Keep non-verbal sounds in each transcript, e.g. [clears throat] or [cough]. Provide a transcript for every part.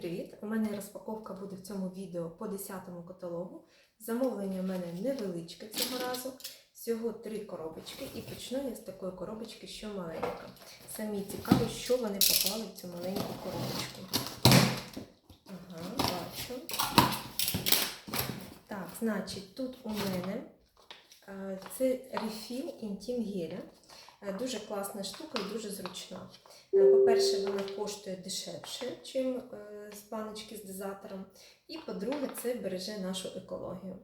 привіт! У мене розпаковка буде в цьому відео по 10-му каталогу. Замовлення в мене невеличке цього разу. Всього три коробочки. І почну я з такої коробочки, що маленька. Самі цікаво, що вони поклали в цю маленьку коробочку. Ага, бачу. Так, значить, тут у мене е, це рефіл інтім геля. Е, Дуже класна штука і дуже зручна. Е, По-перше, вона коштує дешевше, ніж з баночки з дозатором. І по-друге, це береже нашу екологію.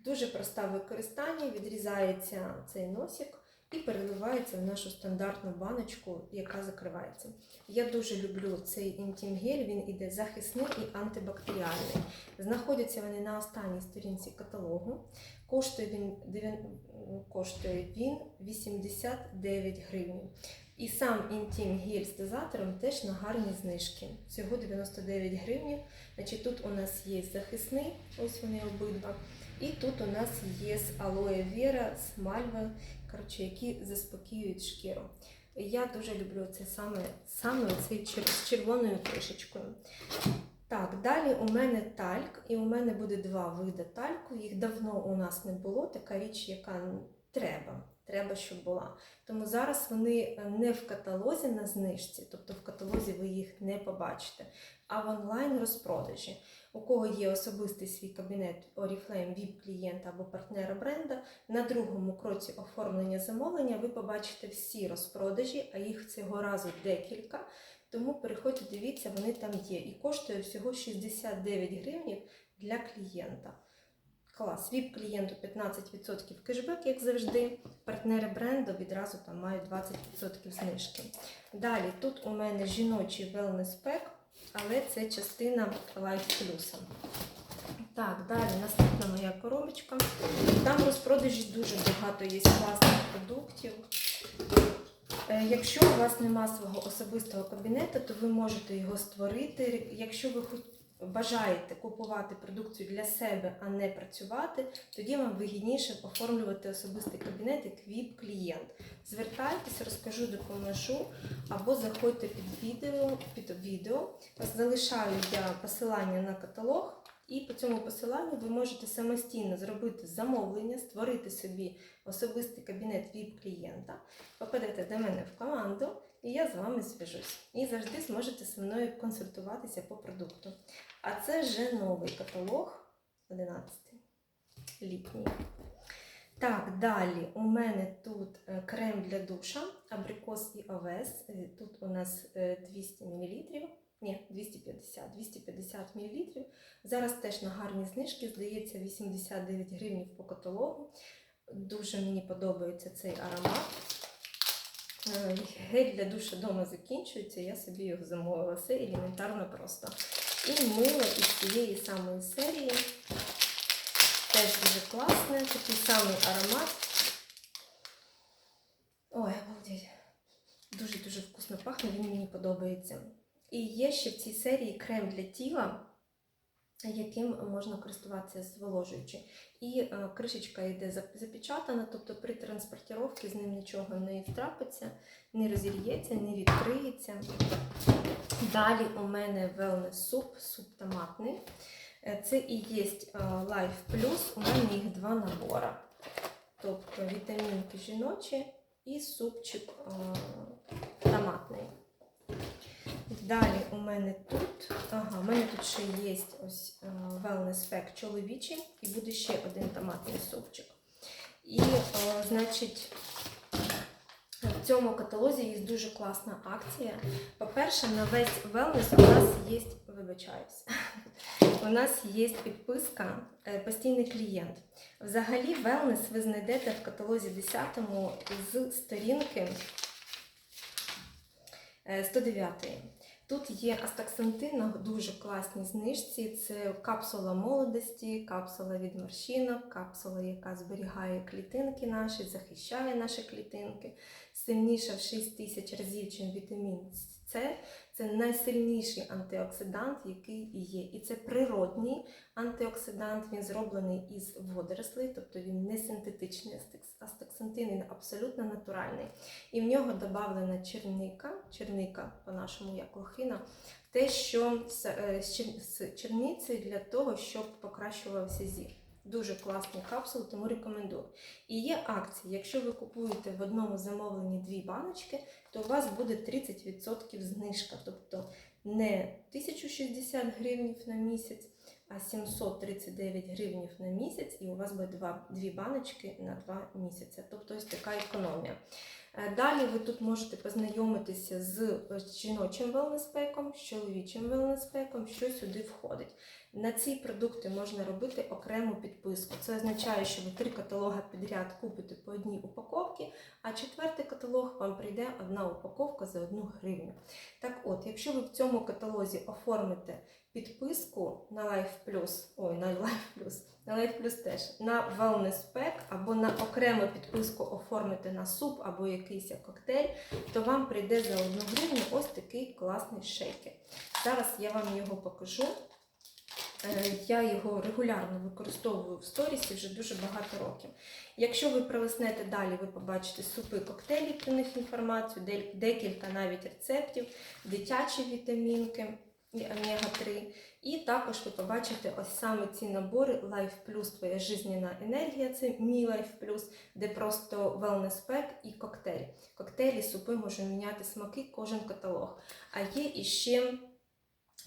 Дуже проста в використанні, відрізається цей носик і переливається в нашу стандартну баночку, яка закривається. Я дуже люблю цей інтім-гель, він іде захисний і антибактеріальний. Знаходяться вони на останній сторінці каталогу. Коштує він, коштує він 89 гривень. І сам інтім гель з дозатором теж на гарні знижки. Всього 99 гривень. Значить, тут у нас є захисний, ось вони обидва. І тут у нас є з алоє вера, з мальви, коротше, які заспокоюють шкіру. Я дуже люблю це саме, саме цей з червоною кришечкою. Так, далі у мене тальк, і у мене буде два види тальку. Їх давно у нас не було. Така річ, яка треба. Треба, щоб була. Тому зараз вони е, не в каталозі на знижці, тобто в каталозі ви їх не побачите, а в онлайн розпродажі. У кого є особистий свій кабінет Oriflame, vip клієнта або партнера бренда, на другому кроці оформлення замовлення ви побачите всі розпродажі, а їх цього разу декілька. Тому переходьте, дивіться, вони там є. І коштує всього 69 гривень для клієнта. Клас, vip клієнту 15% кешбек, як завжди. Партнери бренду відразу там мають 20% знижки. Далі тут у мене жіночий wellness pack, але це частина Life Plus. Так, далі наступна моя коробочка. Там в розпродажі дуже багато є класних продуктів. Е, Якщо у вас нема свого особистого кабінету, то ви можете його створити. Якщо ви бажаєте купувати продукцію для себе, а не працювати, тоді вам вигідніше оформлювати особистий кабінет як ВІП-клієнт. Звертайтеся, розкажу, допоможу, або заходьте під відео, під відео. Залишаю я посилання на каталог, і по цьому посиланню ви можете самостійно зробити замовлення, створити собі особистий кабінет ВІП-клієнта, попадете до мене в команду, і я з вами зв'яжусь. І завжди зможете зі мною консультуватися по продукту. А це вже новий каталог 11 літній. Так, далі у мене тут е, крем для душа, абрикос і овес. Е, Тут у нас е, 200 мл. Ні, 250, 250 мл. Зараз теж на гарні знижки, здається, 89 гривень по каталогу. Дуже мені подобається цей аромат. Е, Гель для душу вдома закінчується, я собі його замовила. Все елементарно просто. І мило із цієї самої серії. Теж дуже класне, такий самий аромат. Ой, обалдеть. Дуже-дуже вкусно пахне, він мені подобається. І є ще в цій серії крем для тіла, яким можна користуватися зволожуючи. І е, кришечка йде запечатана, тобто при транспортировці з ним нічого не трапиться, не розір'ється, не відкриється. Далі у мене wellness суп, суп томатний. Е, Це і є е, Life Plus, у мене їх два набори. Тобто вітамінки жіночі і супчик томатний. Далі мене тут, ага, у мене тут ще є ось е, wellness pack чоловічий і буде ще один томатний супчик. І, е, значить, в цьому каталозі є дуже класна акція. По-перше, на весь wellness у нас є, вибачаюсь, [laughs] у нас є підписка е, постійний клієнт. Взагалі, wellness ви знайдете в каталозі 10 з сторінки е, 109. Тут є астаксантин на дуже класній знижці. Це капсула молодості, капсула від морщинок, капсула, яка зберігає клітинки наші, захищає наші клітинки. Сильніша в 6 тисяч разів, чим вітамін. Ця С це найсильніший антиоксидант, який є. І це природній антиоксидант. Він зроблений із водорослей, тобто він не синтетичний астаксантин, він абсолютно натуральний. І в нього додавлена черника, черника по-нашому як лохина, те, що з, е, черниці для того, щоб покращувався зір. Дуже класні капсули, тому рекомендую. І є акції. Якщо ви купуєте в одному замовленні дві баночки, то у вас буде 30% знижка. Тобто не 1060 гривень на місяць, а 739 гривень на місяць, і у вас буде два, дві баночки на два місяці. Тобто ось така економія. Е, Далі ви тут можете познайомитися з е, жіночим велнеспеком, з чоловічим велнеспеком, що сюди входить. На ці продукти можна робити окрему підписку. Це означає, що ви три каталога підряд купите по одній упаковці, а четвертий каталог вам прийде одна упаковка за одну гривню. Так от, якщо ви в цьому каталозі оформите підписку на Life Plus, ой, на Life Plus, на Life Plus теж, на Wellness Pack або на окрему підписку оформите на суп або якийсь коктейль, то вам прийде за одну гривню ось такий класний шейкер. Зараз я вам його покажу. Е, Я його регулярно використовую в сторісі вже дуже багато років. Якщо ви пролиснете далі, ви побачите супи коктейлі, про них інформацію, декілька навіть рецептів, дитячі вітамінки і омега-3. І також ви побачите ось саме ці набори Life Plus Твоя жизненна енергія, це мій Life Plus, де просто wellness pack і коктейль. Коктейлі, супи можуть міняти смаки, кожен каталог. А є іще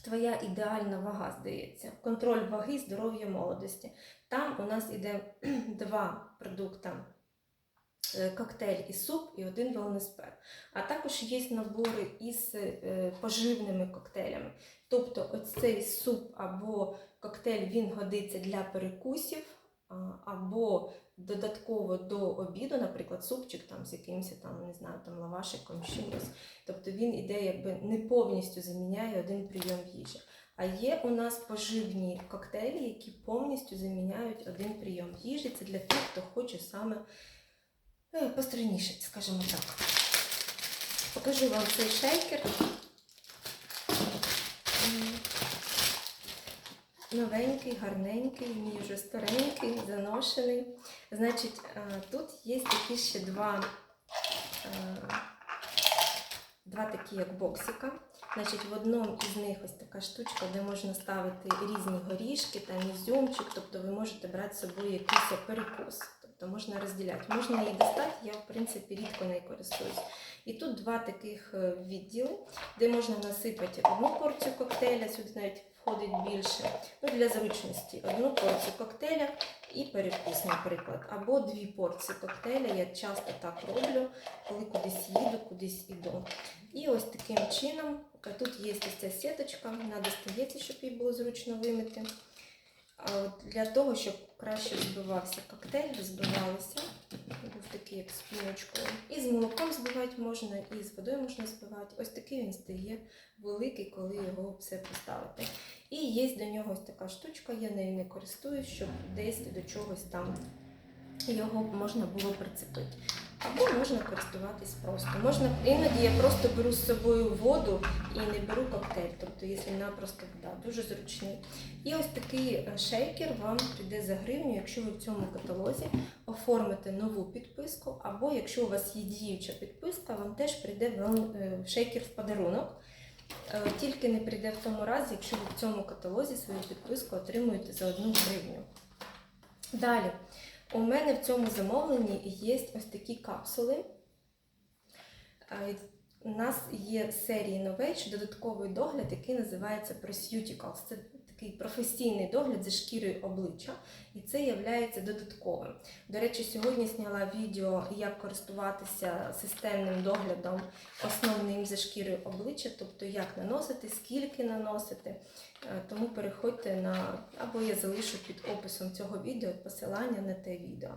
твоя ідеальна вага, здається. Контроль ваги, здоров'я, молодості. Там у нас іде [clears throat] два продукти. е, Коктейль і суп, і один wellness-пек. А також є набори із е, поживними коктейлями. Тобто, ось цей суп або коктейль він годиться для перекусів, або додатково до обіду, наприклад, супчик там з якимось там, не знаю, там лавашиком чимось. Тобто він іде якби не повністю заміняє один прийом їжі. А є у нас поживні коктейлі, які повністю заміняють один прийом їжі. Це для тих, хто хоче саме е, скажімо так. Покажу вам цей шейкер. Новенький, гарненький, мій вже старенький, заношений. Значить, е, тут є такі ще два, е, два такі як боксика. Значить, в одному із них ось така штучка, де можна ставити різні горішки, там ізюмчик, тобто ви можете брати з собою якийсь перекус. Тобто можна розділяти. Можна її достати, я в принципі рідко нею користуюсь. І тут два таких е, відділи, де можна насипати одну порцію коктейля, сюди навіть входить більше. Ну, для зручності одну порцію коктейля і перекус, наприклад. Або дві порції коктейля. Я часто так роблю, коли кудись їду, кудись іду. І ось таким чином, тут є ось ця сіточка, треба стається, щоб її було зручно вимити. Для того, щоб краще збивався коктейль, збивалися. Був такий, як з піночкою. І з молоком збивати можна, і з водою можна збивати. Ось такий він стає великий, коли його все поставити. І є до нього ось така штучка, я нею не користуюсь, щоб десь до чогось там його можна було прицепити. Або можна користуватись просто. Можна іноді я просто беру з собою воду і не беру коктейль, тобто, якщо напросто вода, дуже зручний. І ось такий е, шейкер вам прийде за гривню, якщо ви в цьому каталозі оформите нову підписку, або якщо у вас є діюча підписка, вам теж прийде е, шейкер в подарунок. Е, Тільки не прийде в тому разі, якщо ви в цьому каталозі свою підписку отримуєте за одну гривню. Далі, у мене в цьому замовленні є ось такі капсули. У нас є серії Novage, додатковий догляд, який називається Prosuticals. Це такий професійний догляд за шкірою обличчя, і це є додатковим. До речі, сьогодні зняла відео, як користуватися системним доглядом основним за шкірою обличчя, тобто як наносити, скільки наносити. Е, Тому переходьте на або я залишу під описом цього відео посилання на те відео.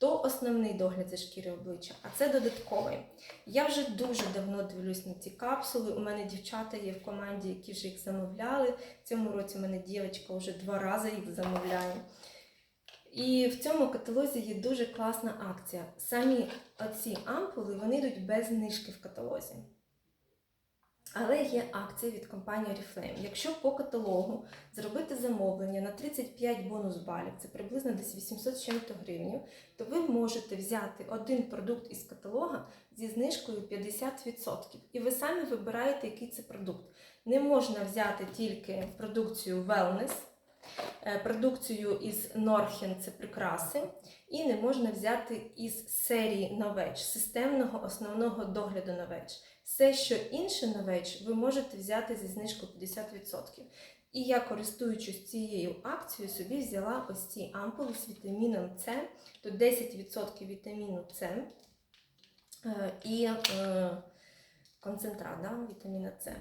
То основний догляд за шкірою обличчя, а це додатковий. Я вже дуже давно дивлюсь на ці капсули. У мене дівчата є в команді, які вже їх замовляли. В цьому році у мене дівчинка вже два рази їх замовляє. І в цьому каталозі є дуже класна акція. Самі оці ампули вони йдуть без знижки в каталозі. Але є акції від компанії Oriflame. Якщо по каталогу зробити замовлення на 35 бонус балів, це приблизно десь 800 з чим-то гривень, то ви можете взяти один продукт із каталога зі знижкою 50%. І ви самі вибираєте, який це продукт. Не можна взяти тільки продукцію Wellness, е, продукцію із Норхен це прикраси, і не можна взяти із серії Новеч, системного основного догляду Новеч. Все, що інше Новеч, ви можете взяти зі знижкою 50%. І я, користуючись цією акцією, собі взяла ось ці ампули з вітаміном С, то 10% вітаміну С е, і е, концентрат да, вітаміна С.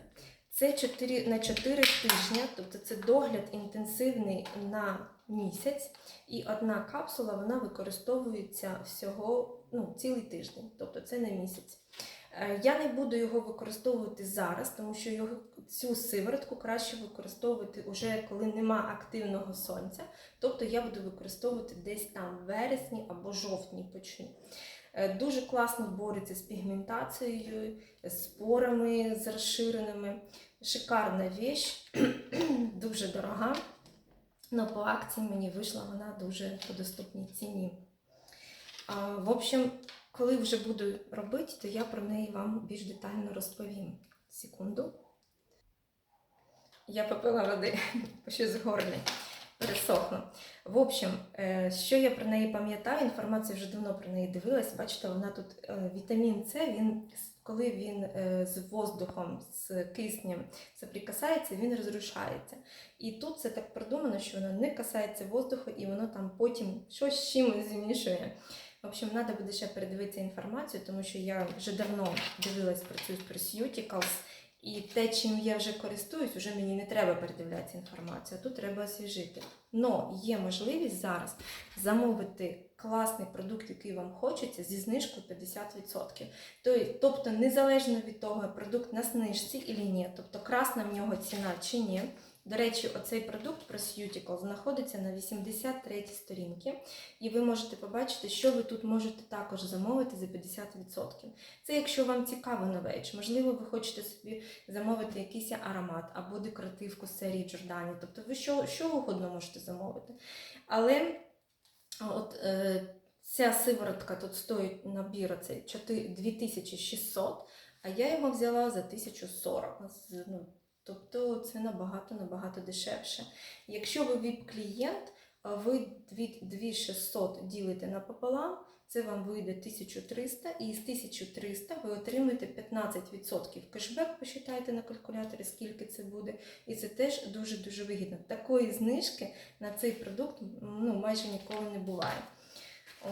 Це 4, на 4 тижні, тобто це догляд інтенсивний на місяць, і одна капсула вона використовується всього ну, цілий тиждень, тобто це на місяць. Е, Я не буду його використовувати зараз, тому що його, цю сиворотку краще використовувати уже коли нема активного сонця. Тобто я буду використовувати десь там в вересні або жовтні почну. Е, Дуже класно бореться з пігментацією, з порами з розширеними. Шикарна віч, [clears throat] дуже дорога. але по акції мені вийшла вона дуже по доступній ціні. В общем, коли вже буду робити, то я про неї вам більш детально розповім. Секунду. Я попила води, [laughs] щось в горлі пересохло. В общем, е, що я про неї пам'ятаю, інформацію вже давно про неї дивилась. Бачите, вона тут е, вітамін С, він коли він е, з воздухом, з киснем соприкасається, він розрушається. І тут це так продумано, що воно не касається воздуху, і воно там потім щось з чимось змішує. В общем, треба буде ще передивитися інформацію, тому що я вже давно дивилась про цю Preceuticals, і те, чим я вже користуюсь, вже мені не треба передивлятися інформацію, а тут треба освіжити. Но є можливість зараз замовити класний продукт, який вам хочеться, зі знижкою 50%. Тобто, незалежно від того, продукт на знижці чи ні, тобто красна в нього ціна чи ні. До речі, оцей продукт Precutical знаходиться на 83 сторінці, і ви можете побачити, що ви тут можете також замовити за 50%. Це якщо вам цікаво новеч, можливо, ви хочете собі замовити якийсь аромат або декоративку з серії Джордані, тобто ви що, що угодно можете замовити. Але от е, ця сиворотка тут стоїть набір оцей 4 2600, а я його взяла за 1040. Ну, тобто це набагато набагато дешевше. Якщо ви ВІП-клієнт, ви 2600 ділите напополам, це вам вийде 1300, і з 1300 ви отримаєте 15% кешбек, посчитайте на калькуляторі, скільки це буде. І це теж дуже-дуже вигідно. Такої знижки на цей продукт ну, майже ніколи не буває. О.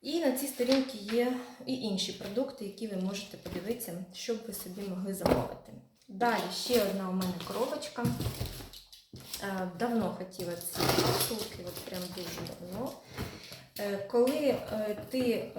І на цій сторінці є і інші продукти, які ви можете подивитися, щоб ви собі могли замовити. Далі ще одна у мене коробочка. Е, Давно хотіла ці штуки, от прям дуже давно. Е, Коли е, ти,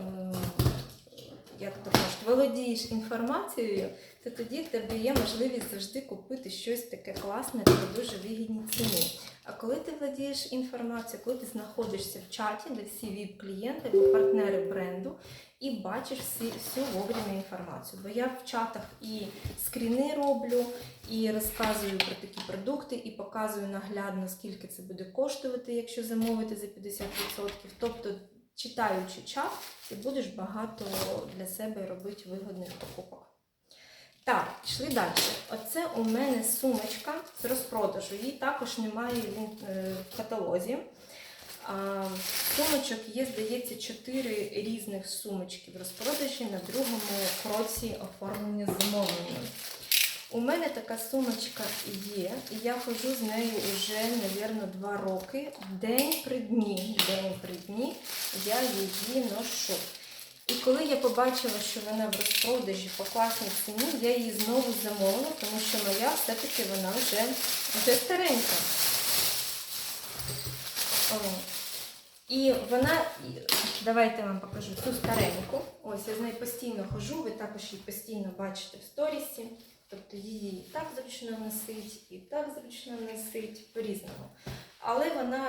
як то кажуть, володієш інформацією, то тоді в тебе є можливість завжди купити щось таке класне по дуже вигідній ціні. А коли ти владієш інформацією, коли ти знаходишся в чаті, де всі віп-клієнти або партнери бренду, і бачиш всі, всю вовремя інформацію. Бо я в чатах і скріни роблю, і розказую про такі продукти, і показую наглядно, скільки це буде коштувати, якщо замовити за 50%. Тобто, читаючи чат, ти будеш багато для себе робити вигодних покупок. Так, пішли далі. Оце у мене сумочка з розпродажу. Її також немає ін- е, в каталозі. Сумочок є, здається, чотири різних сумочки в розпродажі на другому кроці оформлення замовлення. У мене така сумочка є, і я ходжу з нею вже, мабуть, два роки. День при дні, день при дні я її ношу. І коли я побачила, що вона в розпродажі по класній ціні, я її знову замовила, тому що моя все-таки вона вже, вже старенька. О. І вона, давайте я вам покажу цю стареньку. Ось я з нею постійно хожу, ви також її постійно бачите в сторісі. Тобто її і так зручно носить, і так зручно носить, по-різному. Але вона,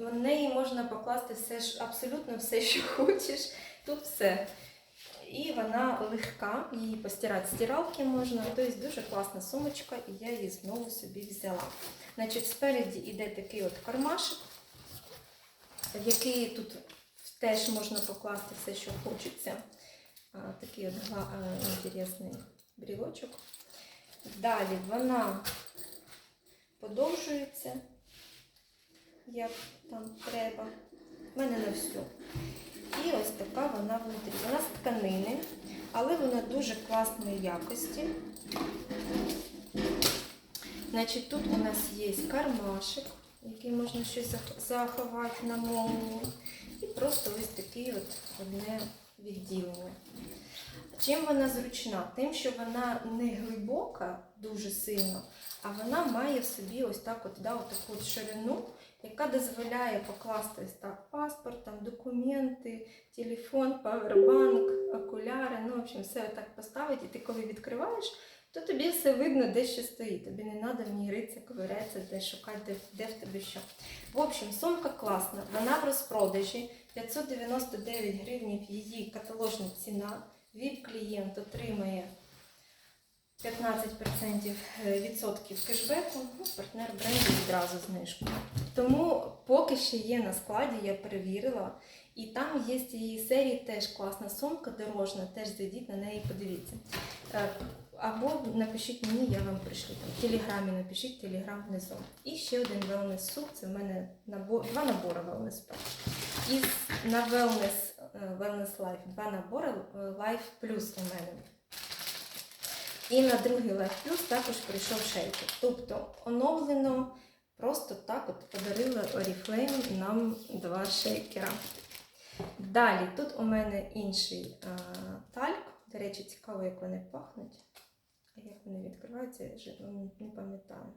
е, в неї можна покласти все, абсолютно все, що [laughs] хочеш. Тут все. І вона легка, її постирати стиралки можна. Тобто дуже класна сумочка, і я її знову собі взяла. Значить, спереді йде такий от кармашик, в який тут теж можна покласти все, що хочеться. Такий от інтересний брілочок. Далі вона подовжується, як там треба. В мене на всю. І ось така вона внутрі. Вона з тканини, але вона дуже класної якості. Значить, тут у нас є кармашик, який можна щось заховати на молнію. І просто ось такий от одне відділення. Чим вона зручна? Тим, що вона не глибока дуже сильно, а вона має в собі ось так от, да, от таку от ширину, яка дозволяє покласти так паспорт, там, документи, телефон, павербанк, окуляри, ну, в общем, все отак поставити, і ти коли відкриваєш, то тобі все видно, де що стоїть. Тобі не треба в ній ритися, ковирятися, де шукати, де, де в тебе що. В общем, сумка класна, вона в розпродажі, 599 гривень її каталожна ціна. ВІП-клієнт отримає 15% відсотків кешбеку, ну, партнер бренду відразу знижку. Тому поки ще є на складі, я перевірила. І там є з цієї серії теж класна сумка дорожна, теж зайдіть на неї, подивіться. Е, Або напишіть мені, я вам пришлю. В телеграмі напишіть телеграм внизу. І ще один wellness суп. Це в мене набор, два набори wellness пак. І на wellness, е, wellness Life два набори е, Life Plus у мене. І на другий Life Plus також прийшов шейкер. Тобто оновлено просто так от подарила Oriflame нам два шейкера. Далі тут у мене інший а, тальк. До речі, цікаво, як вони пахнуть. А як вони відкриваються, я вже не пам'ятаю.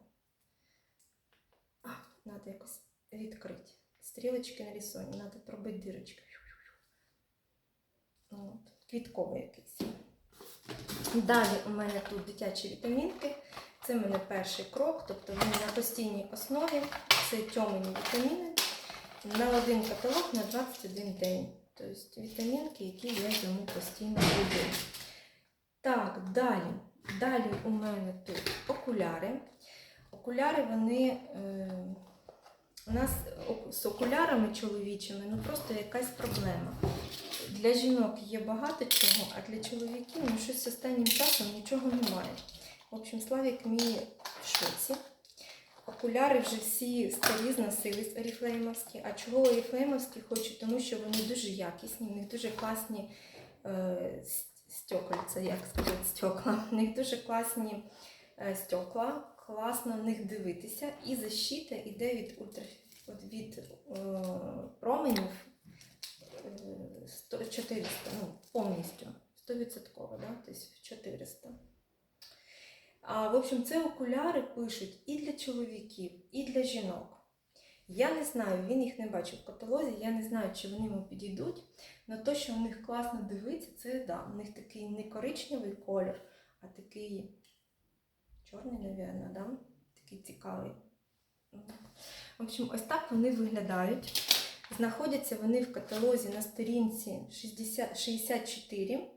А, треба якось відкрити. Стрілочки нарисовані, треба пробити дирочки. От, квітковий якийсь. Далі у мене тут дитячі вітамінки. Це в мене перший крок, тобто вони на постійній основі. Це тьомані вітаміни. На один каталог на 21 день. Тобто вітамінки, які я йому постійно люблю. Так, далі. Далі у мене тут окуляри. Окуляри, вони. Е, у нас з окулярами чоловічими ну просто якась проблема. Для жінок є багато чого, а для чоловіків ну, щось останнім часом нічого немає. В общем, Славік мій в шоці. Окуляри вже всі старі зносились оріфлеймовські. А чого оріфлеймовські хочу? Тому що вони дуже якісні, в них дуже класні е, стекольця, як сказати, стекла. В них дуже класні е, стекла, класно в них дивитися. І защита йде від ультра від е, променів 100, 400, ну, повністю, 100%, да? тобто 400. А, в общем, це окуляри пишуть і для чоловіків, і для жінок. Я не знаю, він їх не бачив в каталозі, я не знаю, чи вони йому підійдуть. Але те, що в них класно дивитися, це да, у них такий не коричневий колір, а такий чорний, мабуть, да? такий цікавий. В общем, ось так вони виглядають. Знаходяться вони в каталозі на сторінці 60, 64.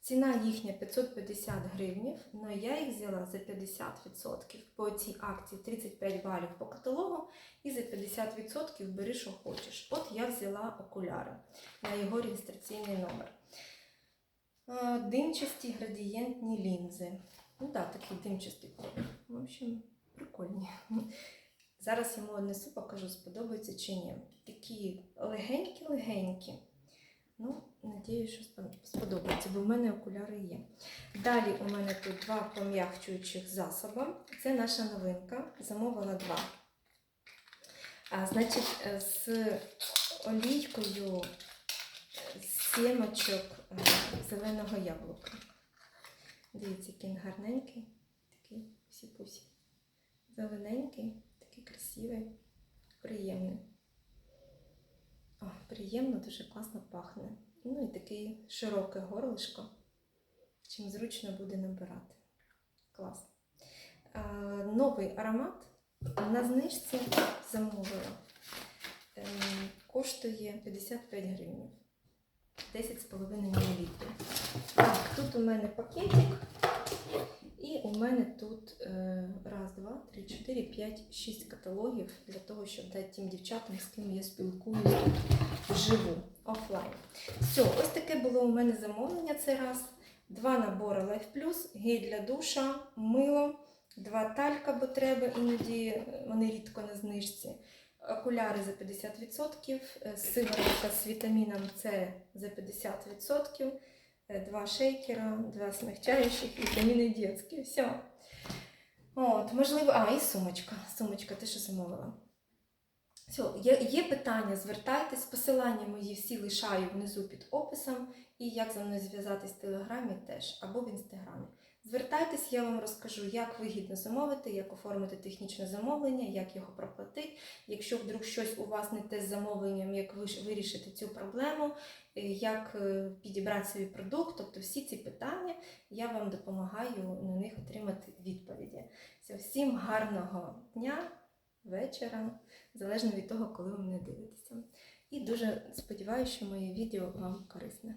Ціна їхня 550 гривнів, але я їх взяла за 50% по цій акції 35 балів по каталогу і за 50% бери, що хочеш. От я взяла окуляри на його реєстраційний номер. Димчасті градієнтні лінзи. Ну так, такий димчастий колір. В общем, прикольні. Зараз йому однесу, покажу, сподобається чи ні. Такі легенькі-легенькі. Ну, надіюсь, що сподобається, бо в мене окуляри є. Далі у мене тут два пом'якчуючих засоби. Це наша новинка. Замовила два. А, значить, е, з олійкою е, сімочок е, зеленого яблука. Дивіться, який він гарненький, такий сіпусі. Зелененький, такий красивий, приємний. О, приємно, дуже класно пахне. Ну і таке широке горлишко, чим зручно буде набирати. Клас. А, новий аромат на знижці замовила. Ем, коштує 55 гривень. 10,5 мл. Так, тут у мене пакетик. І у мене тут е, раз, два, три, чотири, п'ять, шість каталогів для того, щоб дати тим дівчатам, з ким я спілкуюсь вживу, офлайн. Все, ось таке було у мене замовлення цей раз. Два набори Life Plus, гель для душа, мило, два талька, бо треба, іноді е, вони рідко на знижці. Окуляри за 50%, е, сиворотка з вітаміном С за 50%, е, два шейкера, два смягчаючих, вітаміни дітські. Все. От, можливо, а, і сумочка. Сумочка, те, що замовила. Все, є, є питання, звертайтесь, посилання мої всі лишаю внизу під описом. І як за мною зв'язатись в Телеграмі теж або в інстаграмі. Звертайтесь, я вам розкажу, як вигідно замовити, як оформити технічне замовлення, як його проплатити. Якщо вдруг щось у вас не те з замовленням, як ви вирішити цю проблему, е, як е, підібрати свій продукт, тобто всі ці питання, я вам допомагаю на них отримати відповіді. Всім гарного дня, вечора, залежно від того, коли ви мене дивитеся. І дуже сподіваюся, що моє відео вам корисне.